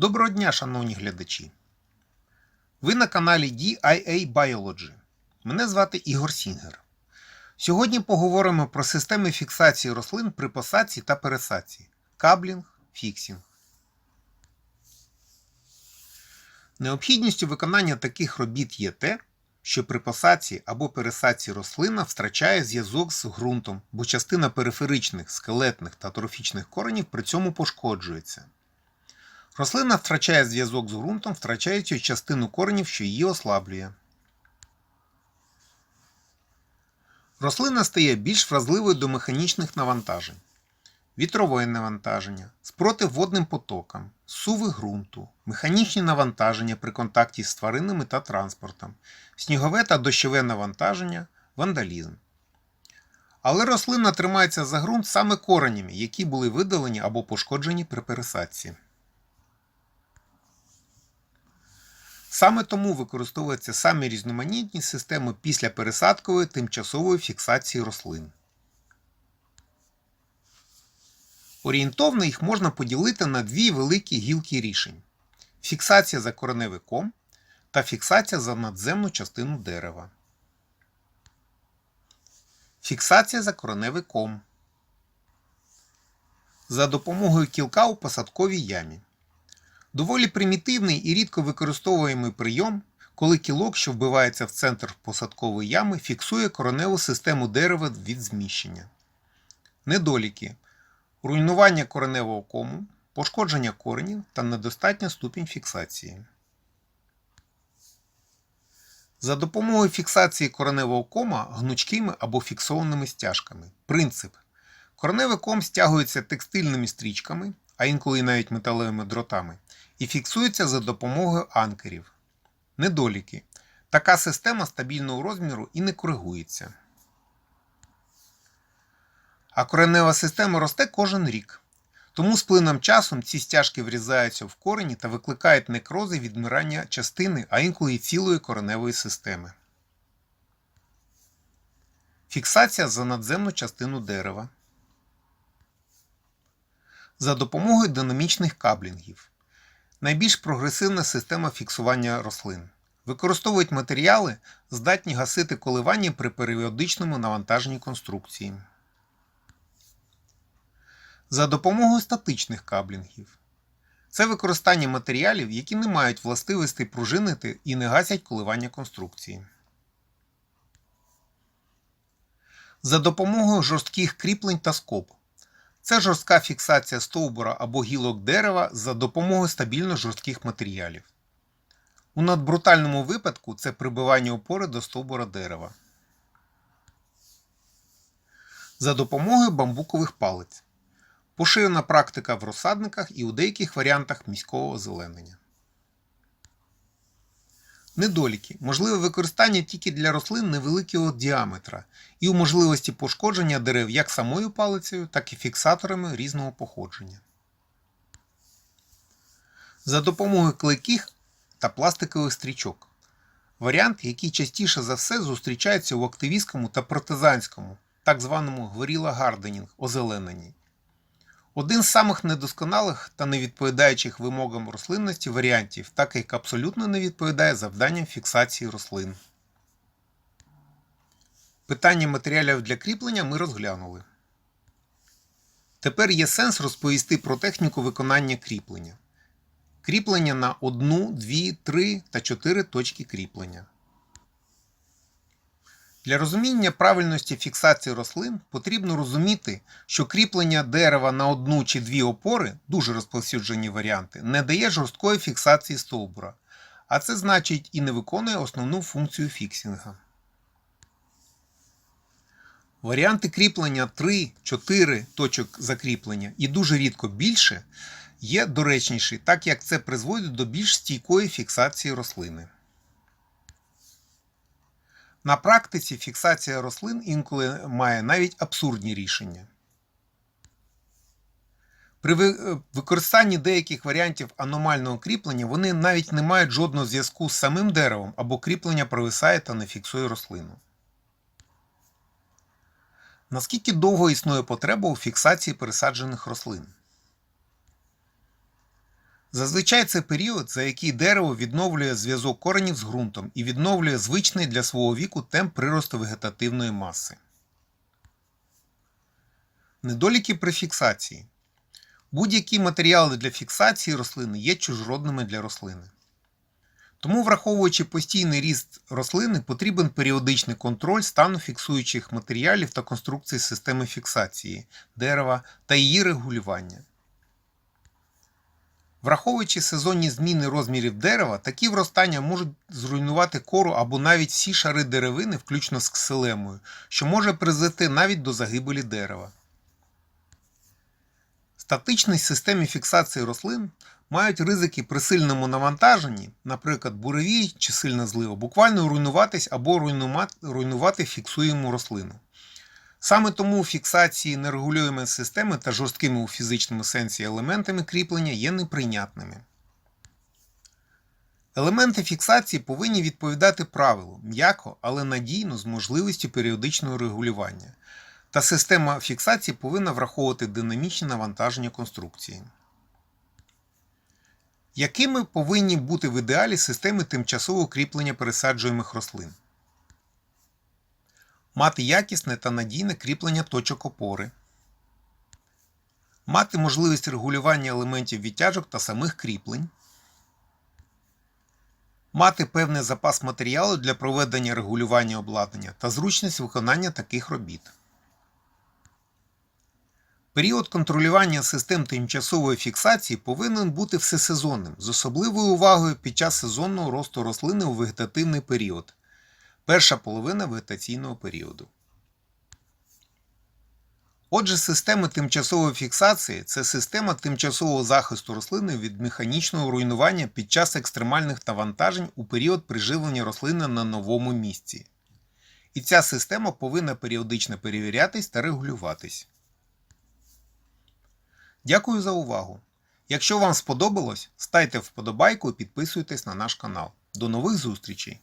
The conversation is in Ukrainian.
Доброго дня, шановні глядачі! Ви на каналі DIA Biology. Мене звати Ігор Сінгер. Сьогодні поговоримо про системи фіксації рослин при посадці та пересадці. Каблінг, фіксінг. Необхідністю виконання таких робіт є те, що при посадці або пересадці рослина втрачає зв'язок з ґрунтом, бо частина периферичних, скелетних та трофічних коренів при цьому пошкоджується. Рослина втрачає зв'язок з ґрунтом, втрачаючи частину коренів, що її ослаблює. Рослина стає більш вразливою до механічних навантажень, вітрове навантаження, спротив водним потокам, суви ґрунту, механічні навантаження при контакті з тваринами та транспортом, снігове та дощове навантаження, вандалізм. Але рослина тримається за ґрунт саме коренями, які були видалені або пошкоджені при пересадці. Саме тому використовуються самі різноманітні системи післяпересадкової тимчасової фіксації рослин. Орієнтовно їх можна поділити на дві великі гілки рішень: фіксація за кореневий ком та фіксація за надземну частину дерева. Фіксація за кореневий ком. За допомогою кілка у посадковій ямі. Доволі примітивний і рідко використовуємий прийом, коли кілок, що вбивається в центр посадкової ями, фіксує короневу систему дерева від зміщення. Недоліки руйнування кореневого кому, пошкодження коренів та недостатня ступінь фіксації. За допомогою фіксації кореневого кома гнучкими або фіксованими стяжками. Принцип. Кореневий ком стягується текстильними стрічками, а інколи навіть металевими дротами, і фіксується за допомогою анкерів. Недоліки. Така система стабільного розміру і не коригується. А коренева система росте кожен рік. Тому з плином часом ці стяжки врізаються в корені та викликають некрози відмирання частини, а інколи і цілої кореневої системи. Фіксація за надземну частину дерева. За допомогою динамічних каблінгів. Найбільш прогресивна система фіксування рослин. Використовують матеріали, здатні гасити коливання при періодичному навантаженні конструкції. За допомогою статичних каблінгів. Це використання матеріалів, які не мають властивостей пружинити і не гасять коливання конструкції. За допомогою жорстких кріплень та скоб. Це жорстка фіксація стовбура або гілок дерева за допомогою стабільно жорстких матеріалів. У надбрутальному випадку це прибивання опори до стовбура дерева. За допомогою бамбукових палиць. Поширена практика в розсадниках і у деяких варіантах міського озеленення. Недоліки. Можливе використання тільки для рослин невеликого діаметра і у можливості пошкодження дерев як самою палицею, так і фіксаторами різного походження. За допомогою клейких та пластикових стрічок. Варіант, який частіше за все зустрічається у активістському та партизанському, так званому горіла гарденінг озелененні. Один з самих недосконалих та не відповідаючих вимогам рослинності варіантів, так як абсолютно не відповідає завданням фіксації рослин. Питання матеріалів для кріплення ми розглянули. Тепер є сенс розповісти про техніку виконання кріплення. Кріплення на 1, 2, 3 та 4 точки кріплення. Для розуміння правильності фіксації рослин потрібно розуміти, що кріплення дерева на одну чи дві опори, дуже розповсюджені варіанти, не дає жорсткої фіксації стовбура, а це значить і не виконує основну функцію фіксінга. Варіанти кріплення 3-4 точок закріплення і дуже рідко більше є доречніші, так як це призводить до більш стійкої фіксації рослини. На практиці фіксація рослин інколи має навіть абсурдні рішення. При використанні деяких варіантів аномального кріплення вони навіть не мають жодного зв'язку з самим деревом або кріплення провисає та не фіксує рослину. Наскільки довго існує потреба у фіксації пересаджених рослин? Зазвичай це період, за який дерево відновлює зв'язок коренів з ґрунтом і відновлює звичний для свого віку темп приросту вегетативної маси. Недоліки при фіксації. Будь-які матеріали для фіксації рослини є чужородними для рослини. Тому, враховуючи постійний ріст рослини, потрібен періодичний контроль стану фіксуючих матеріалів та конструкції системи фіксації дерева та її регулювання. Враховуючи сезонні зміни розмірів дерева, такі вростання можуть зруйнувати кору або навіть всі шари деревини, включно з ксилемою, що може призвести навіть до загибелі дерева. Статичність системи фіксації рослин мають ризики при сильному навантаженні, наприклад, буревій чи сильна злива, буквально руйнуватись або руйнувати, фіксуєму рослину. Саме тому фіксації нерегулюємої системи та жорсткими у фізичному сенсі елементами кріплення є неприйнятними. Елементи фіксації повинні відповідати правилу м'яко, але надійно з можливістю періодичного регулювання. Та система фіксації повинна враховувати динамічні навантаження конструкції. Якими повинні бути в ідеалі системи тимчасового кріплення пересаджуємих рослин? Мати якісне та надійне кріплення точок опори. Мати можливість регулювання елементів відтяжок та самих кріплень. Мати певний запас матеріалу для проведення регулювання обладнання та зручність виконання таких робіт. Період контролювання систем тимчасової фіксації повинен бути всесезонним, з особливою увагою під час сезонного росту рослини у вегетативний період, перша половина вегетаційного періоду. Отже, система тимчасової фіксації це система тимчасового захисту рослини від механічного руйнування під час екстремальних навантажень у період приживлення рослини на новому місці. І ця система повинна періодично перевірятись та регулюватись. Дякую за увагу! Якщо вам сподобалось, ставте вподобайку і підписуйтесь на наш канал. До нових зустрічей!